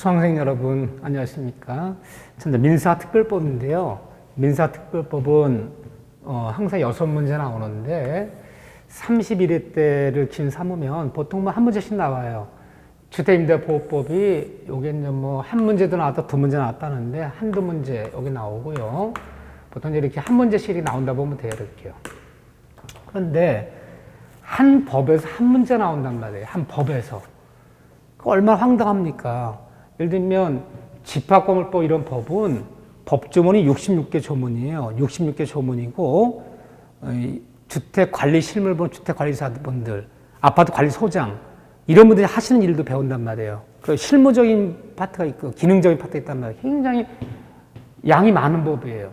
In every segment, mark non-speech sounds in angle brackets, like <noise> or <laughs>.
수강생 여러분 안녕하십니까? 저는 민사특별법인데요. 민사특별법은 어, 항상 여섯 문제 나오는데 31회 때를 긴 삼으면 보통 뭐 한 문제씩 나와요. 주택임대보호법이 여기 이제 뭐 한 문제도 나왔다 두 문제 나왔다는데 한두 문제 여기 나오고요. 보통 이렇게 한 문제씩이 나온다 보면 돼요 이렇게요. 그런데 한 법에서 한 문제 나온단 말이에요. 한 법에서. 그 얼마나 황당합니까? 예를 들면 집합건물법 이런 법은 법조문이 66개 조문이에요. 66개 조문이고 어, 이 주택관리실물본 주택관리사분들, 아파트 관리소장 이런 분들이 하시는 일도 배운단 말이에요. 그 실무적인 파트가 있고 기능적인 파트가 있단 말이에요. 굉장히 양이 많은 법이에요.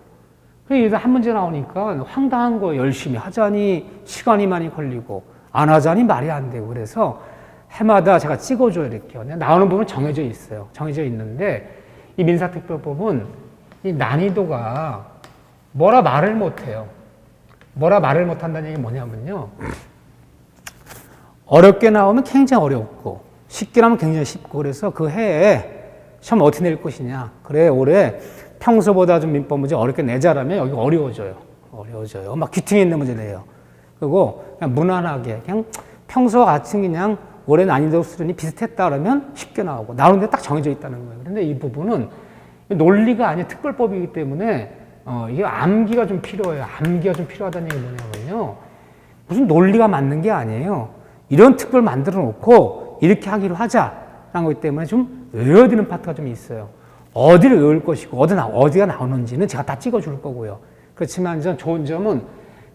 그래서 한 문제 나오니까 황당한 거 열심히 하자니 시간이 많이 걸리고 안 하자니 말이 안 되고 그래서 해마다 제가 찍어줘요 이렇게 나오는 부분 정해져 있어요. 정해져 있는데 이 민사특별법은 이 난이도가 뭐라 말을 못해요. 뭐라 말을 못한다는 얘기 뭐냐면요. 어렵게 나오면 굉장히 어렵고 쉽게 나오면 굉장히 쉽고 그래서 그 해에 시험 어떻게 낼 것이냐. 그래 올해 평소보다 좀 민법 문제 어렵게 내자라면 여기 어려워져요. 어려워져요. 막 귀퉁이 있는 문제 내요. 그리고 그냥 무난하게 그냥 평소와 같은 그냥 올해 난이도 수준이 비슷했다 그러면 쉽게 나오고 나오는데 딱 정해져 있다는 거예요. 그런데 이 부분은 논리가 아닌 특별법이기 때문에 어, 이게 암기가 좀 필요해요. 암기가 좀 필요하다는 얘기 뭐냐면요. 무슨 논리가 맞는 게 아니에요. 이런 특별 만들어 놓고 이렇게 하기로 하자라는 거기 때문에 좀 외워야 되는 파트가 좀 있어요. 어디를 외울 것이고 어디 나, 어디가 나오는지는 제가 다 찍어줄 거고요. 그렇지만 전 좋은 점은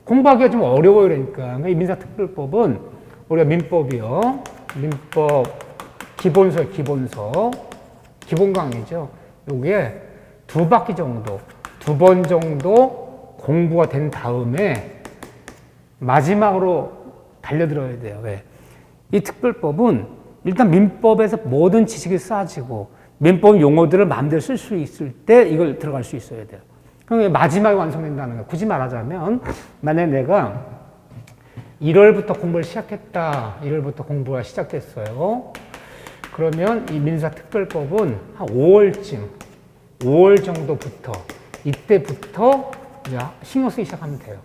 공부하기가 좀 어려워요. 그러니까 이 민사특별법은 우리가 민법이요. 민법 기본서 기본서 기본 강의죠. 요게 두 바퀴 정도 두 번 정도 공부가 된 다음에 마지막으로 달려들어야 돼요. 왜? 이 특별법은 일단 민법에서 모든 지식이 쌓아지고 민법 용어들을 마음대로 쓸 수 있을 때 이걸 들어갈 수 있어야 돼요. 그럼 마지막에 완성된다는 거예요. 굳이 말하자면 만약에 내가 1월부터 공부를 시작했다. 1월부터 공부가 시작됐어요. 그러면 이 민사특별법은 한 5월쯤, 5월 정도부터 이때부터 신경 쓰기 시작하면 돼요.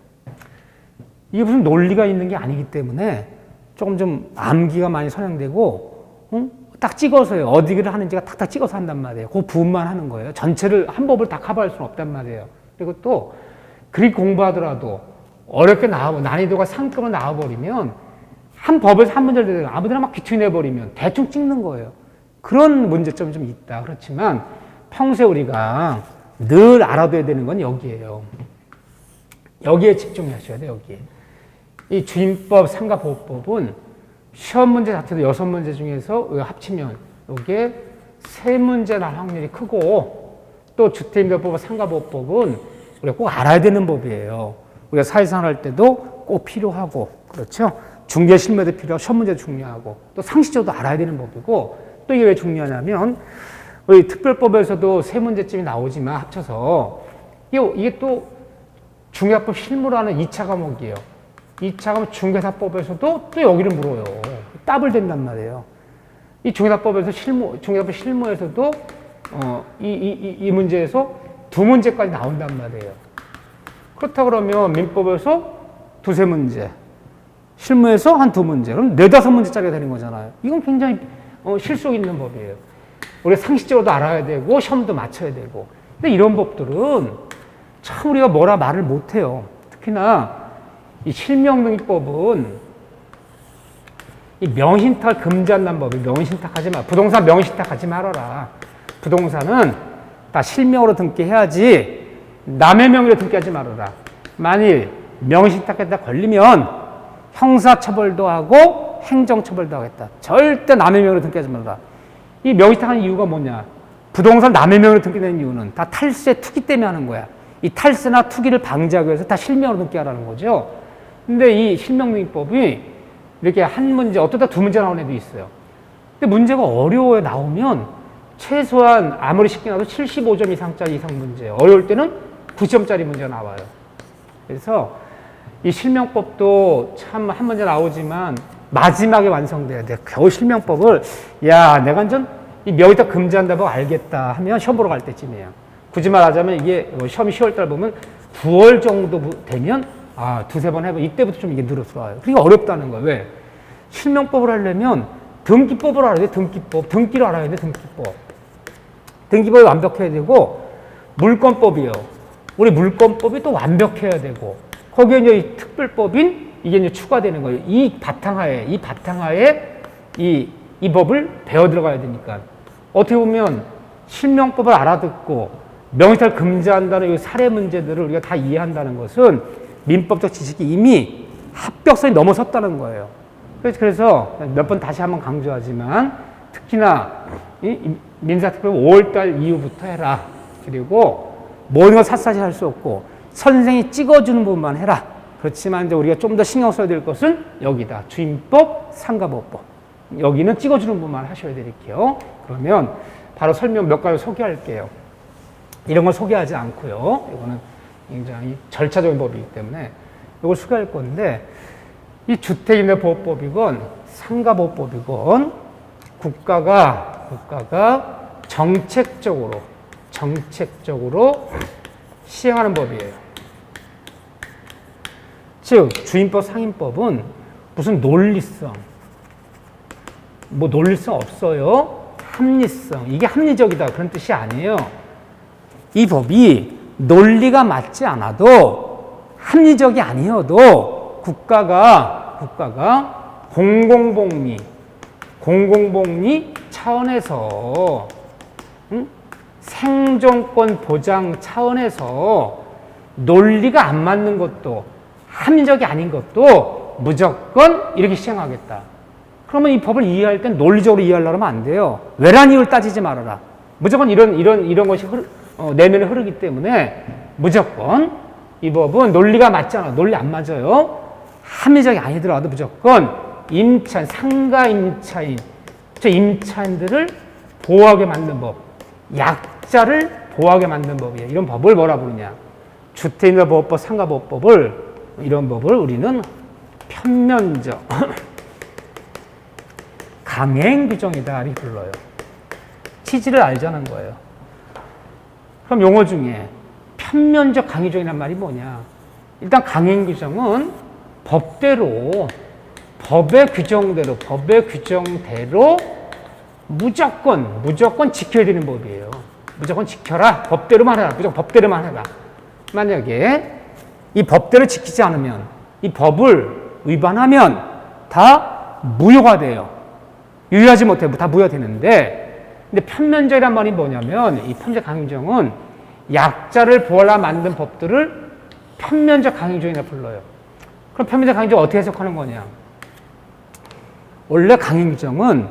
이게 무슨 논리가 있는 게 아니기 때문에 조금 좀 암기가 많이 선행되고 응? 딱 찍어서요. 어디를 하는지가 탁탁 찍어서 한단 말이에요. 그 부분만 하는 거예요. 전체를 한 법을 다 커버할 수는 없단 말이에요. 그리고 또 그리 공부하더라도 어렵게 나와 난이도가 상급으로 나와버리면 한 법에서 한 문제를 아무데나 막 귀퉁이 내버리면 대충 찍는 거예요. 그런 문제점이 좀 있다. 그렇지만 평소에 우리가 늘 알아둬야 되는 건 여기에요. 여기에 집중하셔야 돼요. 여기에. 이 주임법 상가보호법은 시험 문제 자체도 여섯 문제 중에서 합치면 이게 세 문제 날 확률이 크고 또 주택임대법 상가보호법은 우리가 꼭 알아야 되는 법이에요. 우리가 사회생활 할 때도 꼭 필요하고 그렇죠. 중개 실무에도 필요하고 문제도 중요하고 또 상식적으로 알아야 되는 법이고 또 이게 왜 중요하냐면 우리 특별법에서도 세 문제쯤이 나오지만 합쳐서 이게, 또 중개법 실무라는 2차 과목이에요. 2차 과목 중개사법에서도 또 여기를 물어요. 따블 된단 말이에요. 이 중개사법에서 실무, 중개사법 실무에서도 어, 이, 이, 이, 이 문제에서 두 문제까지 나온단 말이에요. 그렇다 그러면 민법에서 두세 문제, 실무에서 한 두 문제, 그럼 네다섯 문제짜리가 되는 거잖아요. 이건 굉장히 어, 실속 있는 법이에요. 우리가 상식적으로도 알아야 되고, 시험도 맞춰야 되고. 근데 이런 법들은 참 우리가 뭐라 말을 못해요. 특히나 이 실명명의법은 이 명신탁 금지한다는 법이 명신탁 하지 마. 부동산 명신탁 하지 말아라. 부동산은 다 실명으로 등기해야지 남의 명의로 등기하지 말아라. 만일 명신탁에다 걸리면 형사처벌도 하고 행정처벌도 하겠다. 절대 남의 명의로 등기하지 말아라. 이 명신탁하는 이유가 뭐냐? 부동산 남의 명의로 등기되는 이유는 다 탈세 투기 때문에 하는 거야. 이 탈세나 투기를 방지하기 위해서 다 실명으로 등기하라는 거죠. 근데 이 실명명의법이 이렇게 한 문제, 어쩌다 두 문제 나오는 애도 있어요. 근데 문제가 어려워요, 나오면 최소한 아무리 쉽게 나도 75점 이상짜리 이상 문제, 어려울 때는 9점짜리 문제가 나와요. 그래서 이 실명법도 참 한 문제 나오지만 마지막에 완성돼야 돼. 겨우 실명법을, 야, 내가 완전 이 명의다 금지한다고 알겠다 하면 시험 보러 갈 때쯤이에요. 굳이 말하자면 이게 뭐 시험이 10월달 보면 9월 정도 되면 아 두세 번 해봐 이때부터 좀 이게 늘어들어와요. 그러니까 어렵다는 거예요. 왜? 실명법을 하려면 등기법을 알아야 돼. 등기법. 등기를 알아야 돼. 등기법. 등기법이 완벽해야 되고 물권법이요. 우리 물권법이 또 완벽해야 되고 거기에 이제 이 특별법인 이게 이제 추가되는 거예요. 이 바탕하에 이 바탕하에 이, 이 법을 배워 들어가야 되니까 어떻게 보면 실명법을 알아듣고 명의탈 금지한다는 이 사례 문제들을 우리가 다 이해한다는 것은 민법적 지식이 이미 합격선이 넘어섰다는 거예요. 그래서- 그래서 몇번 다시 한번 강조하지만 특히나 이- 이 민사특별 5월달 이후부터 해라. 그리고 모든 걸 샅샅이 할 수 없고 선생이 찍어주는 부분만 해라. 그렇지만 이제 우리가 좀 더 신경 써야 될 것은 여기다. 주임법, 상가보법. 여기는 찍어주는 부분만 하셔야 될게요. 그러면 바로 설명 몇 가지 소개할게요. 이런 걸 소개하지 않고요. 이거는 굉장히 절차적인 법이기 때문에 이걸 소개할 건데 이 주택임대 보호법이건 상가보호법이건 국가가 국가가 정책적으로 정책적으로 시행하는 법이에요. 즉 주임법 상임법은 무슨 논리성 뭐 논리성 없어요. 합리성 이게 합리적이다 그런 뜻이 아니에요. 이 법이 논리가 맞지 않아도 합리적이 아니어도 국가가 국가가 공공복리 공공복리 차원에서 응? 생존권 보장 차원에서 논리가 안 맞는 것도 합리적이 아닌 것도 무조건 이렇게 시행하겠다. 그러면 이 법을 이해할 땐 논리적으로 이해하려면 안 돼요. 왜란 이유를 따지지 말아라. 무조건 이런 이런 이런 것이 흐르, 어, 내면에 흐르기 때문에 무조건 이 법은 논리가 맞잖아. 논리 안 맞아요. 합리적이 아니더라도 무조건 임차인 상가 임차인 저 임차인들을 보호하게 만든 법, 약 자를 보호하게 만든 법이에요. 이런 법을 뭐라 부르냐? 주택임대보호법, 상가보호법을 이런 법을 우리는 편면적 <clears throat> 강행 규정이다 이렇게 불러요. 취지를 알자는 거예요. 그럼 용어 중에 편면적 강행 규정이란 말이 뭐냐? 일단 강행 규정은 법대로 법의 규정대로 법의 규정대로 무조건 무조건 지켜야 되는 법이에요. 무조건 지켜라. 법대로만 해라. 무조건 법대로만 해라. 만약에 이 법대로 지키지 않으면 이 법을 위반하면 다 무효가 돼요. 유효하지 못해 다 무효되는데 근데 편면적이란 말이 뭐냐면 이 편면적 강행정은 약자를 보호하려 만든 법들을 편면적 강행정이라 불러요. 그럼 편면적 강행정 어떻게 해석하는 거냐? 원래 강행정은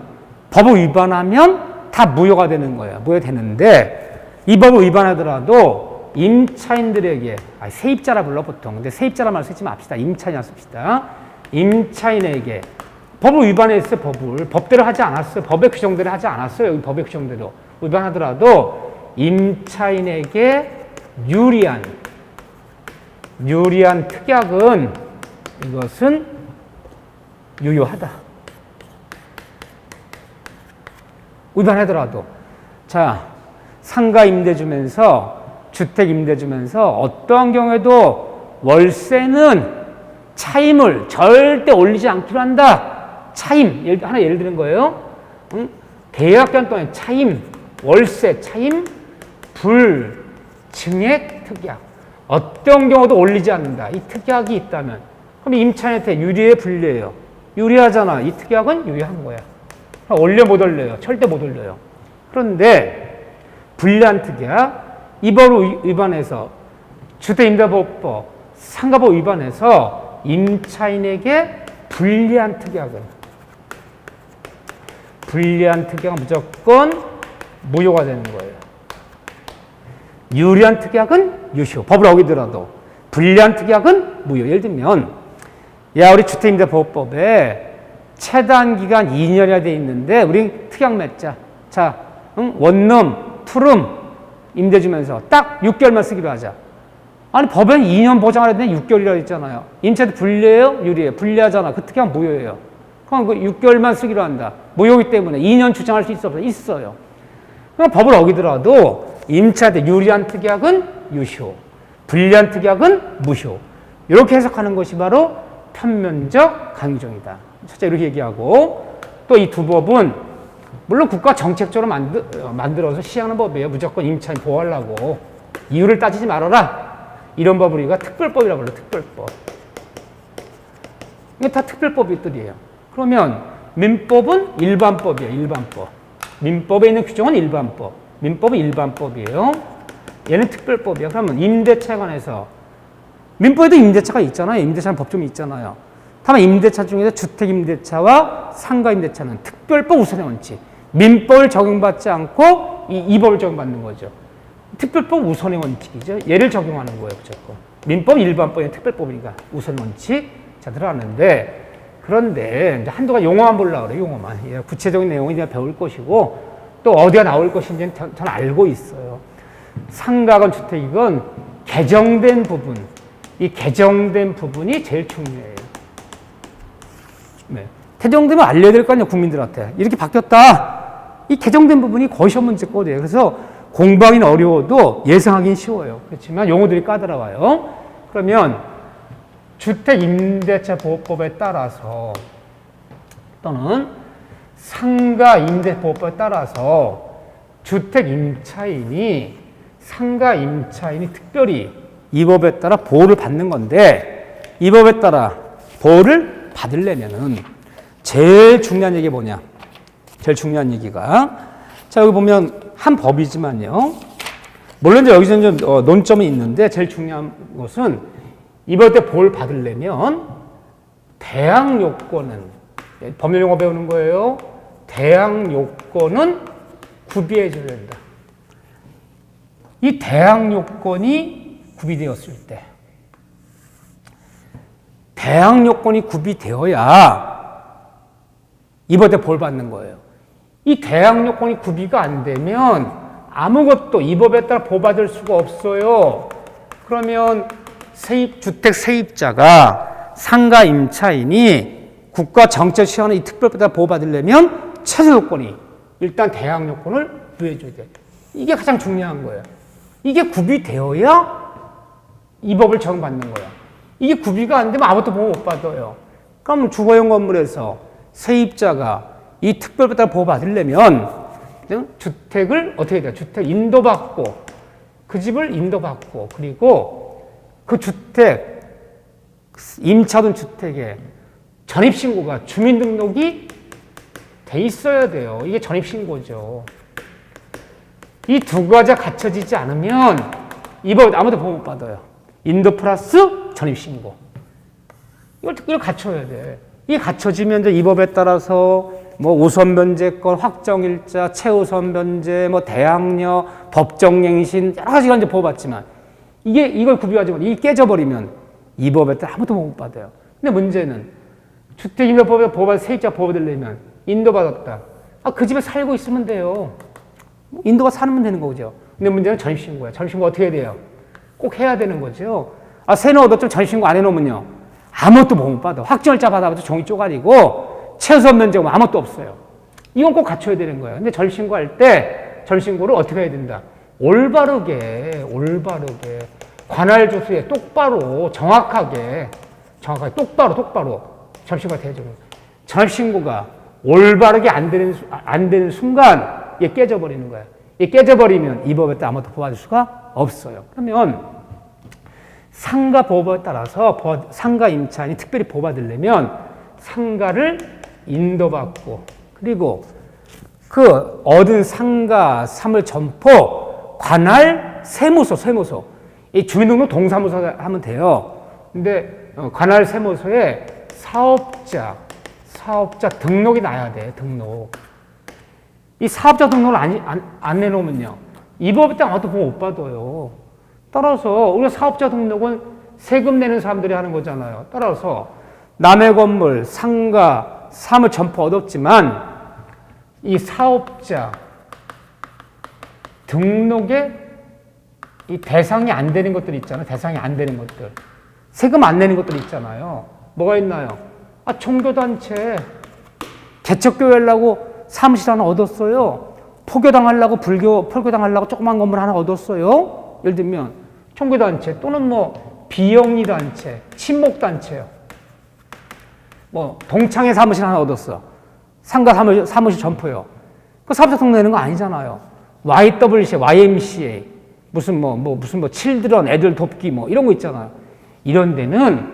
법을 위반하면 다 무효가 되는 거예요. 무효되는데 이 법을 위반하더라도 임차인들에게 아, 세입자라 불러 보통. 근데 세입자라 말 쓰지 맙시다. 임차인이라 씁시다. 임차인에게 법을 위반했어요. 법을 법대로 하지 않았어요. 법의 규정대로 하지 않았어요. 여기 법의 규정대로 위반하더라도 임차인에게 유리한 유리한 특약은 이것은 유효하다. 위반하더라도 자 상가 임대 주면서 주택 임대 주면서 어떠한 경우에도 월세는 차임을 절대 올리지 않기로 한다. 차임 하나 예를 드는 거예요. 응? 계약 기간 동안 차임, 월세, 차임, 불, 증액, 특약 어떤 경우도 올리지 않는다. 이 특약이 있다면 그럼 임차인한테 유리해 불리해요. 유리하잖아. 이 특약은 유리한 거야. 올려 못 올려요. 절대 못 올려요. 그런데 불리한 이 법을 위반해서 주택임대보호법 상가법 위반해서 임차인에게 불리한 특약은 불리한 특약은 무조건 무효가 되는 거예요. 유리한 특약은 유효. 법을 어기더라도 불리한 특약은 무효. 예를 들면 야 우리 주택임대보호법에 최단 기간 2년이나 돼 있는데 우리 특약 맺자. 자, 응? 원룸, 투룸 임대 주면서 딱 6개월만 쓰기로 하자. 아니 법엔 2년 보장하는데 6개월이라고 했잖아요. 임차도 불리해요? 유리해요? 불리하잖아. 그 특약은 무효예요. 그럼 그 6개월만 쓰기로 한다. 무효이기 때문에 2년 주장할 수 있어 없어? 있어요. 그럼 법을 어기더라도 임차대 유리한 특약은 유효, 불리한 특약은 무효. 이렇게 해석하는 것이 바로 편면적 강요정이다. 첫째 이렇게 얘기하고 또 이 두 법은 물론 국가 정책적으로 만들, 어, 만들어서 시행하는 법이에요. 무조건 임차인 보호하려고 이유를 따지지 말아라. 이런 법을 우리가 특별법이라고 불러 특별법. 이게 다 특별법들이에요. 그러면 민법은 일반법이에요. 일반법. 민법에 있는 규정은 일반법. 민법은 일반법이에요. 얘는 특별법이야. 그러면 임대차에 관해서 민법에도 임대차가 있잖아요. 임대차는 법정이 있잖아요. 다만 임대차 중에서 주택임대차와 상가임대차는 특별법 우선의 원칙. 민법을 적용받지 않고 이, 이 법을 적용받는 거죠. 특별법 우선의 원칙이죠. 얘를 적용하는 거예요, 무조건. 민법 일반법이 특별법이니까 우선 원칙. 자, 들어가는데 그런데 한두가 용어만 보려고 그래요, 용어만. 예, 구체적인 내용은 내가 배울 것이고 또 어디가 나올 것인지는 전, 전 알고 있어요. 상가건 주택이건 개정된 부분, 이 개정된 부분이 제일 중요해요. 네. 개정되면 알려야 될 거 아니에요, 국민들한테. 이렇게 바뀌었다. 이 개정된 부분이 거의 시험 문제 거든요. 그래서 공부하기는 어려워도 예상하기는 쉬워요. 그렇지만 용어들이 까다로워요. 그러면 주택임대차 보호법에 따라서 또는 상가 임대보호법에 따라서 주택 임차인이 상가 임차인이 특별히 이 법에 따라 보호를 받는 건데 이 법에 따라 보호를 받으려면은 제일 중요한 얘기 뭐냐? 제일 중요한 얘기가 자 여기 보면 한 법이지만요. 물론 이제 여기서 좀 어, 논점이 있는데 제일 중요한 것은 이번 때 보호를 받으려면 대항 요건은 예, 법률 용어 배우는 거예요. 대항 요건은 구비해 줘야 된다. 이 대항 요건이 구비되었을 때 대항 요건이 구비되어야 이번 때볼 받는 거예요. 이 대항 요건이 구비가 안 되면 아무것도 이 법에 따라 보호받을 수가 없어요. 그러면 세입 주택 세입자가 상가 임차인이 국가 정책 시행하는 이 특별법에 따라 보호받으려면 최소 요건이 일단 대항 요건을 부여해줘야 돼. 이게 가장 중요한 거예요. 이게 구비되어야 이 법을 적용받는 거야. 이게 구비가 안 되면 아무것도 보호 못 받아요. 그럼 주거용 건물에서 세입자가 이 특별법에 따라 보호 받으려면 주택을 어떻게 돼요? 주택 인도받고 그 집을 인도받고 그리고 그 주택 임차든 주택에 전입신고가 주민등록이 돼 있어야 돼요. 이게 전입신고죠. 이 두 가지가 갖춰지지 않으면 이 법 아무도 보호 못 받아요. 인도 플러스 전입신고. 이걸, 이걸 갖춰야 돼. 이게 갖춰지면 이제 이 법에 따라서 뭐 우선 변제권, 확정일자, 최우선 변제, 뭐 대항력, 법정갱신 여러 가지가 이제 보호받지만 이게 이걸 구비하지만 이게 깨져버리면 이 법에 따라 아무도 못 받아요. 근데 문제는 주택임대법에 보호받은 세입자 보호받으려면 인도받았다. 아, 그 집에 살고 있으면 돼요. 인도가 살면 되는 거죠. 근데 문제는 전입신고야. 전입신고 어떻게 돼요? 꼭 해야 되는 거죠. 아, 세는 얻었죠. 전입신고 안 해놓으면요. 아무것도 못 받아. 확정일자 받아봐도 종이 쪼가리고 최소한 면제가 아무것도 없어요. 이건 꼭 갖춰야 되는 거예요. 근데 전신고 할 때 전신고를 어떻게 해야 된다? 올바르게, 올바르게, 관할 조수에 똑바로, 정확하게, 정확하게, 똑바로, 똑바로 전신고가 해야죠. 전신고가 올바르게 안 되는, 안 되는 순간 이게 깨져버리는 거예요. 이게 깨져버리면 이 법에 따라 아무것도 보호받을 수가 없어요. 그러면 상가 보호법에 따라서 상가 임차인이 특별히 보호받으려면 상가를 인도받고 그리고 그 얻은 상가 사물 점포 관할 세무서 세무서 이 주민등록 동사무소 하면 돼요. 근데 어, 관할 세무서에 사업자 사업자 등록이 나야 돼 등록. 이 사업자 등록을 안, 안, 안 내놓으면요 이 법에 따라 아무도 보호 못 받아요. 따라서 우리가 사업자 등록은 세금 내는 사람들이 하는 거잖아요. 따라서 남의 건물, 상가, 사물 점포 얻었지만 이 사업자 등록에 이 대상이 안 되는 것들 있잖아요. 대상이 안 되는 것들. 세금 안 내는 것들 있잖아요. 뭐가 있나요? 아, 종교단체. 개척교회 하려고 사무실 하나 얻었어요. 포교당하려고 불교 포교당하려고 조그만 건물 하나 얻었어요. 예를 들면 총교단체 또는 뭐 비영리 단체, 친목 단체요. 뭐 동창회 사무실 하나 얻었어. 상가 사무실, 사무실 점포요. 그 사업자 등록 내는 거 아니잖아요. YWC, YMCA 무슨 뭐, 뭐 무슨 뭐 칠드런 애들 돕기 뭐 이런 거 있잖아요. 이런 데는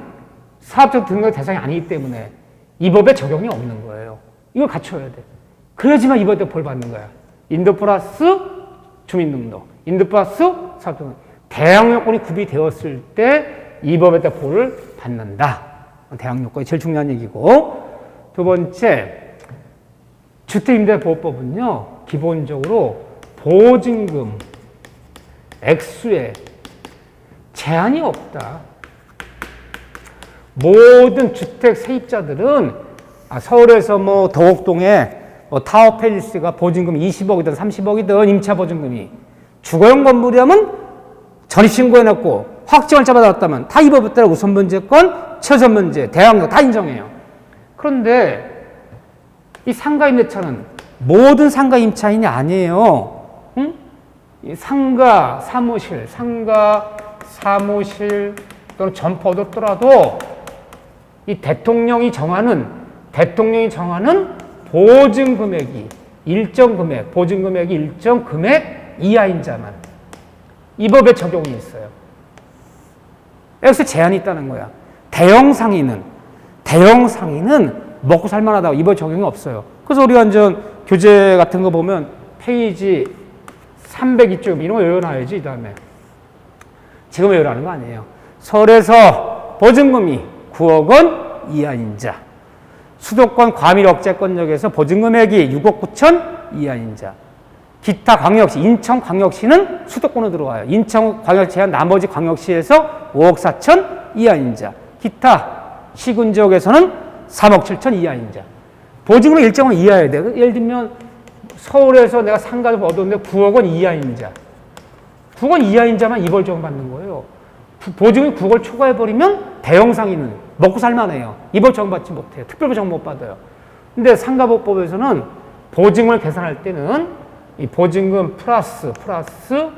사업자 등록 대상이 아니기 때문에 이 법에 적용이 없는 거예요. 이걸 갖춰야 돼. 그래야지만 이 법에 벌 받는 거야. 인도 플러스 주민등록, 사업자 등록. 대항 요건이 구비되었을 때이 법에 따라 벌을 받는다. 대항 요건이 제일 중요한 얘기고. 두 번째, 주택임대보호법은요, 기본적으로 보증금 액수에 제한이 없다. 모든 주택 세입자들은 아, 서울에서 뭐 도곡동에 뭐 타워 팰리스가 보증금 20억이든 30억이든 임차 보증금이 주거용 건물이라면 전입신고해놨고 확정을 받았다면 다 따라 우선 문제권, 최선 문제, 대항력 다 인정해요. 그런데 이 상가 임대차는 모든 상가 임차인이 아니에요. 응? 이 상가 사무실, 상가 사무실 또는 점포 얻었더라도 이 대통령이 정하는 대통령이 정하는 보증 금액이 일정 금액, 보증 금액이 일정 금액 이하인 자만 이 법에 적용이 있어요. 여기서 제한이 있다는 거야. 대형 상인은 대형 상인은 먹고 살만하다고 이번 적용이 없어요. 그래서 우리 완전 교재 같은 거 보면 페이지 302쪽 이런 거 외워놔야지 이 다음에 지금 외우라는 거 아니에요. 서울에서 보증금이 9억 원 이하인 자 수도권 과밀 억제권역에서 보증금액이 6억 9천 이하인 자 기타 광역시, 인천광역시는 수도권으로 들어와요. 인천광역시 한 나머지 광역시에서 5억 4천 이하 인 자. 기타 시군 지역에서는 3억 7천 이하 인 자. 보증금을 일정을 이하해야 돼. 예를 들면 서울에서 내가 상가를 얻었는데 9억 원 이하 인 자. 9억 원 이하 인 자만 이벌 적용받는 거예요. 보증이 9억을 초과해버리면 대형 상인은 먹고 살만해요. 이벌 적용받지 못해요. 특별보 적용 못 받아요. 근데 상가보법에서는 보증을 계산할 때는 이 보증금 플러스 플러스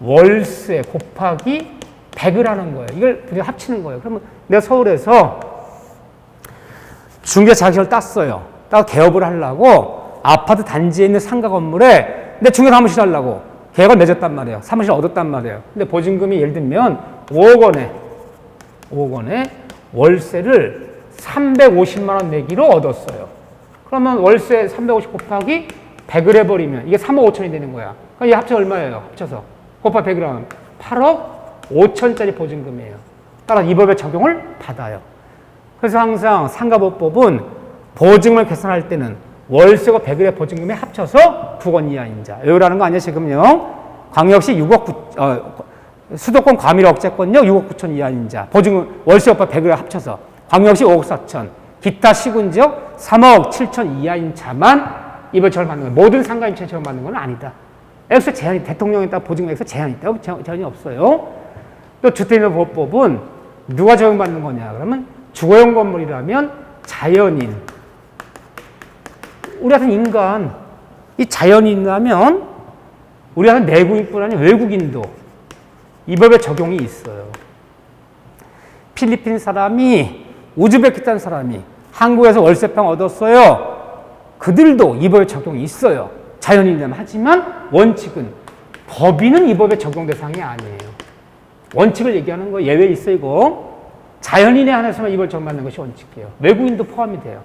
월세 곱하기 100을 하는 거예요. 이걸 우리가 합치는 거예요. 그러면 내가 서울에서 중개 자격을 땄어요. 따고 개업을 하려고 아파트 단지에 있는 상가 건물에 내 중개 사무실 하려고 계약을 맺었단 말이에요. 사무실 얻었단 말이에요. 근데 보증금이 예를 들면 5억 원에 5억 원에 월세를 350만 원 내기로 얻었어요. 그러면 월세 350 곱하기 100을 해버리면 이게 3억 5천이 되는 거야. 그럼 이 합쳐 얼마예요? 합쳐서. 곱하 100을 하면 8억 5천짜리 보증금이에요. 따라 이 법의 적용을 받아요. 그래서 항상 상가보법은 보증을 계산할 때는 월세와 100일의 보증금에 합쳐서 9원 이하인 자. 외우라는 거 아니야, 지금요? 광역시 6억 9, 어, 수도권 과밀 억제권역 6억 9천 이하인 자. 보증금 월세와 100일에 합쳐서. 광역시 5억 4천. 기타 시군 지역 3억 7천 이하인 자만 이번 처벌 받는 거예요. 모든 상가 임차 처벌 받는 건 아니다. 액수 제한이 대통령에 따라 보증액수 제한이 있다고 제한이 없어요. 또 주택임대보호법은 누가 적용받는 거냐 그러면 주거용 건물이라면 자연인 우리 같은 인간 이 자연인이라면 우리 같은 내국인뿐 아니라 외국인도 이 법에 적용이 있어요. 필리핀 사람이 우즈베키스탄 사람이 한국에서 월세평 얻었어요. 그들도 이 법에 적용이 있어요. 자연인이라면 하지만 원칙은 법인은 이 법에 적용 대상이 아니에요. 원칙을 얘기하는 거 예외 있어 이거. 자연인에 한해서만 이걸 적용받는 것이 원칙이에요. 외국인도 포함이 돼요.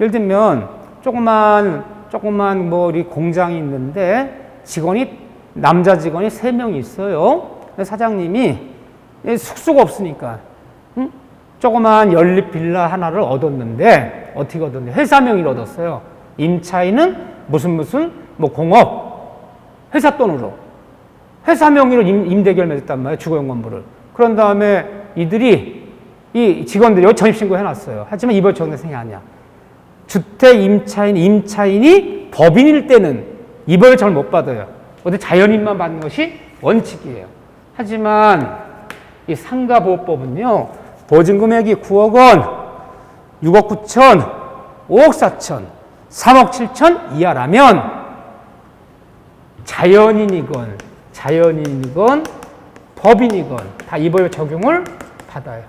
예를 들면 조그만 조그만 뭐 우리 공장이 있는데 직원이 남자 직원이 세명 있어요. 사장님이 숙소가 없으니까 응? 조그만 연립 빌라 하나를 얻었는데 어떻게 얻었냐? 회사 명의로 얻었어요. 임차인은 무슨 무슨 뭐 공업 회사 돈으로 회사 명의로 임, 대계를 맺었단 말이에요. 주거용 건물을. 그런 다음에 이들이 이 직원들이 전입신고 해놨어요. 하지만 이번 정대생이 아니야. 주택 임차인, 임차인이 법인일 때는 정을 못 받아요. 어디 자연인만 받는 것이 원칙이에요. 하지만 이 상가보호법은요, 보증금액이 9억 원, 6억 9천, 5억 4천, 3억 7천 이하라면 자연인이건 자연인이건 법인이건 다 이 법의 적용을 받아요.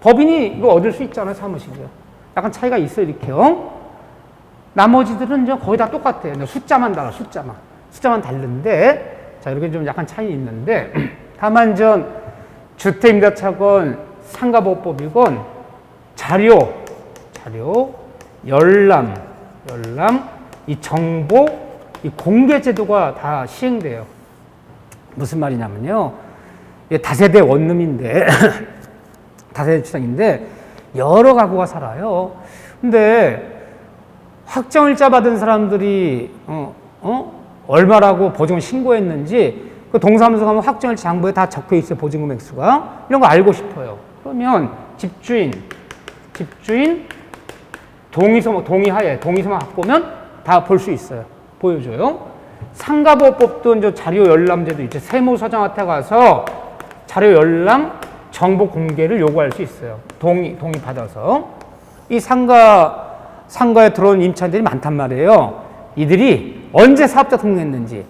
법인이 이거 얻을 수 있잖아요, 사무실이요. 약간 차이가 있어요, 이렇게요. 나머지들은 이제 거의 다 똑같아요. 숫자만 달라, 숫자만. 숫자만 다른데, 자, 이렇게 좀 약간 차이 있는데, <clears throat> 다만 전 주택임대차건 상가보호법이건 자료, 자료, 열람, 열람, 이 정보, 이 공개 제도가 다 시행돼요. 무슨 말이냐면요. 다세대 원룸인데, <laughs> 다세대 주택인데, 여러 가구가 살아요. 근데, 확정일자 받은 사람들이, 어, 어? 얼마라고 보증을 신고했는지, 그 동사무소 가면 확정일자 장부에 다 적혀 있어요. 보증금 액수가. 이런 거 알고 싶어요. 그러면 집주인, 집주인, 동의서, 동의하에, 동의서만 갖고 오면 다 볼 수 있어요. 보여줘요. 상가보호법도 이제 자료 열람제도 있죠. 세무서장한테 가서 자료 열람 정보 공개를 요구할 수 있어요. 동의, 동의 받아서. 이 상가, 상가에 들어온 임차인들이 많단 말이에요. 이들이 언제 사업자 등록했는지,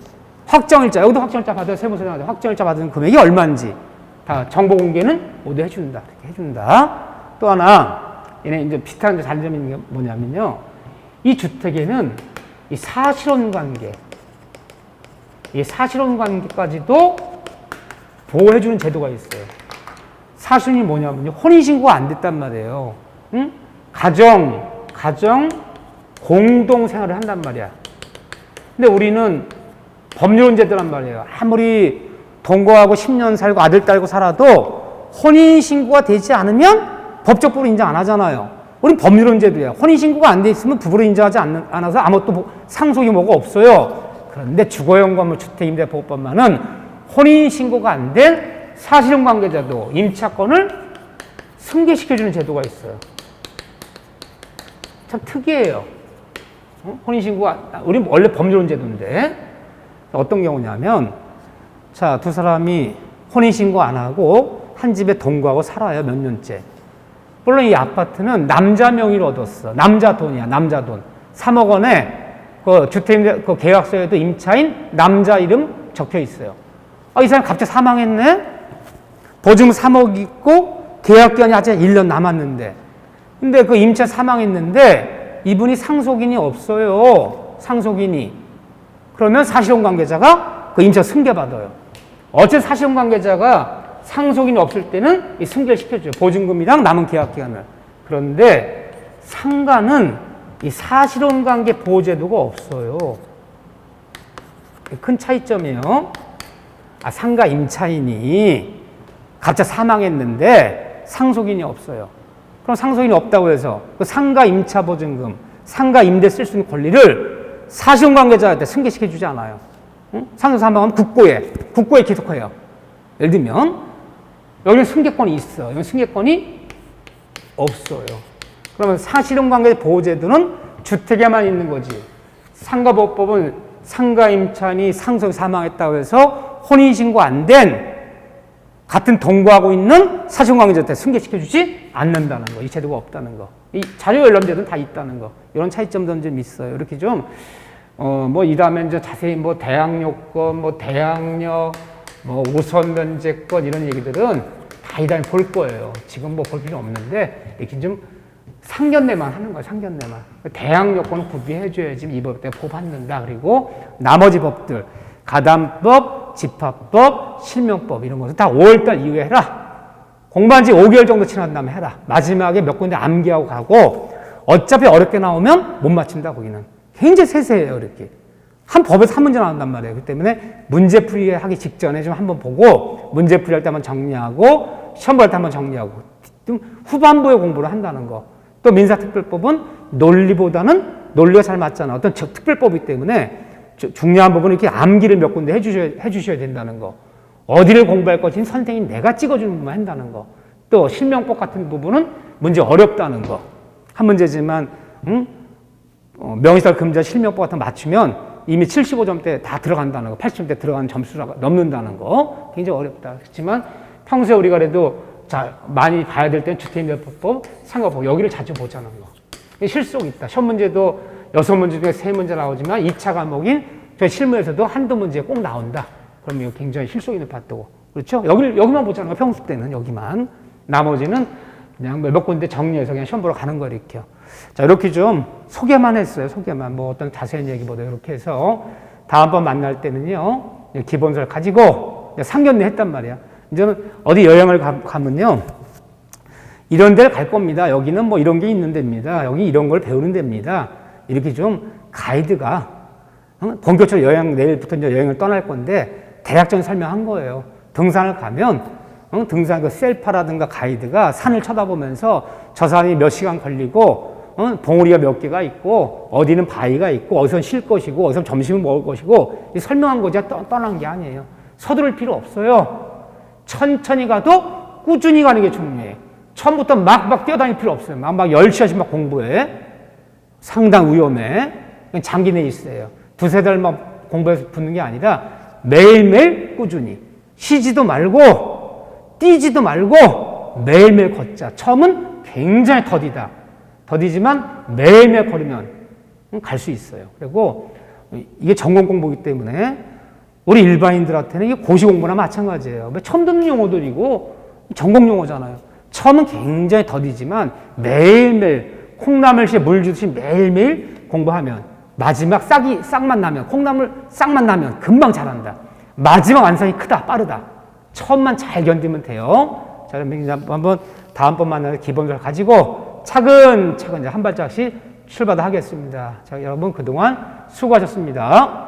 확정일자, 여기도 확정일자 받아요. 세무서장한테 확정일자 받은 금액이 얼마인지 다 정보 공개는 모두 해준다. 이렇게 해준다. 또 하나, 얘네 이제 비슷한 장점이 있는 게 뭐냐면요. 이 주택에는 이 사실혼 관계, 이 사실혼 관계까지도 보호해주는 제도가 있어요. 사실혼이 뭐냐면요. 혼인신고가 안 됐단 말이에요. 응? 가정, 가정, 공동 생활을 한단 말이야. 근데 우리는 법률제도란 말이에요. 아무리 동거하고 10년 살고 아들 딸고 살아도 혼인신고가 되지 않으면 법적으로 인정 안 하잖아요. 우린 법률제도야. 혼인신고가 안 돼 있으면 부부로 인정하지 않는, 않아서 아무것도 뭐 상속이 뭐가 없어요. 그런데 주거용 건물 주택임대보호법만은 혼인신고가 안 된 사실혼 관계자도 임차권을 승계시켜주는 제도가 있어요. 참 특이해요. 어? 혼인신고가, 우리 원래 법률제도인데 어떤 경우냐면 자, 두 사람이 혼인신고 안 하고 한 집에 동거하고 살아요, 몇 년째. 물론 이 아파트는 남자 명의로 얻었어. 남자 돈이야, 남자 돈. 3억 원에 그 주택 그 계약서에도 임차인 남자 이름 적혀 있어요. 아, 이 사람 갑자기 사망했네? 보증 3억 있고 계약 기간이 아직 1년 남았는데. 근데 그 임차 사망했는데 이분이 상속인이 없어요. 상속인이. 그러면 사실혼 관계자가 그 임차 승계받아요. 어째 사실혼 관계자가 상속인이 없을 때는 이 승계를 시켜줘요. 보증금이랑 남은 계약 기간을. 그런데 상가는 이 사실혼 관계 보호제도가 없어요. 큰 차이점이에요. 아, 상가 임차인이 갑자기 사망했는데 상속인이 없어요. 그럼 상속인이 없다고 해서 그 상가 임차 보증금, 상가 임대 쓸 수 있는 권리를 사실혼 관계자한테 승계시켜 주지 않아요. 응? 상속 사망하면 국고에, 국고에 기속해요. 예를 들면 여기는 승계권이 있어. 여기 승계권이 없어요. 그러면 사실혼 관계 보호제도는 주택에만 있는 거지. 상가보호법은 상가 임차인이 상속 사망했다고 해서 혼인신고 안 된 같은 동거하고 있는 사실혼 관계자한테 승계시켜주지 않는다는 거. 이 제도가 없다는 거. 이 자료 열람제도는 다 있다는 거. 이런 차이점도 좀 있어요. 이렇게 좀, 어, 뭐, 이 다음에 이제 자세히 뭐, 대항요건, 뭐, 대항력, 뭐, 우선 면제권, 이런 얘기들은 다이 다음에 볼 거예요. 지금 뭐 볼 필요 없는데, 이렇게 좀 상견례만 하는 거예요. 상견례만. 대항 요건을 구비해줘야지 이법때 보받는다. 그리고 나머지 법들, 가담법, 집합법, 실명법 이런 것은 다 5월달 이후에 해라. 공부한 지 5개월 정도 지난 다음에 해라. 마지막에 몇 군데 암기하고 가고 어차피 어렵게 나오면 못 맞춘다 거기는. 굉장히 세세해요 이렇게. 한 법에서 한 문제 나온단 말이에요. 그렇기 때문에 문제풀이 하기 직전에 좀 한번 보고 문제풀이 할 때 한번 정리하고 시험 볼 때 한번 정리하고 좀 후반부에 공부를 한다는 거. 또 민사특별법은 논리보다는 논리가 잘 맞잖아. 어떤 특별법이기 때문에 중요한 부분은 이렇게 암기를 몇 군데 해주셔야, 해주셔야 된다는 거. 어디를 공부할 것인 선생님 내가 찍어주는 부분만 한다는 거. 또 실명법 같은 부분은 문제 어렵다는 거. 한 문제지만 응? 어, 명의살 금자 실명법 같은 거 맞추면 이미 75점대 다 들어간다는 거, 80점대 들어가는 점수가 넘는다는 거 굉장히 어렵다. 그렇지만 평소에 우리가 그래도 자 많이 봐야 될 때는 주택임대법, 상가법 여기를 자주 보자는 거. 실속 있다. 시험 문제도 여섯 문제 중에 세 문제 나오지만 2차 과목인 저희 실무에서도 한두 문제 꼭 나온다. 그럼 이거 굉장히 실속 있는 파트고. 그렇죠? 여기, 여기만 보잖아요. 평소 때는 여기만. 나머지는 그냥 몇 군데 정리해서 그냥 시험 보러 가는 거 이렇게요. 자, 이렇게 좀 소개만 했어요. 소개만. 뭐 어떤 자세한 얘기보다 이렇게 해서 다음번 만날 때는요. 기본서를 가지고 상견례 했단 말이야. 이제는 어디 여행을 가, 가면요. 이런 데를 갈 겁니다. 여기는 뭐 이런 게 있는 데입니다. 여기 이런 걸 배우는 데입니다. 이렇게 좀 가이드가 어? 본격적으로 여행 내일부터 이제 여행을 떠날 건데 대략적인 설명한 거예요. 등산을 가면 어? 등산 그 셀파라든가 가이드가 산을 쳐다보면서 저 산이 몇 시간 걸리고 어? 봉우리가 몇 개가 있고 어디는 바위가 있고 어디서 쉴 것이고 어디서 점심을 먹을 것이고 이 설명한 거지 떠, 떠난 게 아니에요. 서두를 필요 없어요. 천천히 가도 꾸준히 가는 게 중요해. 처음부터 막, 막 뛰어다닐 필요 없어요. 막, 막 10시간씩 막 공부해. 상당 위험해. 장기 내에 있어요. 두세 달만 공부해서 붙는 게 아니라 매일매일 꾸준히. 쉬지도 말고, 뛰지도 말고, 매일매일 걷자. 처음은 굉장히 더디다. 더디지만 매일매일 걸으면 갈 수 있어요. 그리고 이게 전공 공부이기 때문에 우리 일반인들한테는 이게 고시 공부나 마찬가지예요. 처음 듣는 용어들이고 전공 용어잖아요. 처음은 굉장히 더디지만 매일매일 콩나물씨에 물 주듯이 매일매일 공부하면 마지막 싹이 싹만 나면 콩나물 싹만 나면 금방 잘한다. 마지막 완성이 크다 빠르다. 처음만 잘 견디면 돼요. 자 그럼 한번 다음번 만나서 기본을 가지고 차근차근 한 발짝씩 출발하겠습니다. 자 여러분 그동안 수고하셨습니다.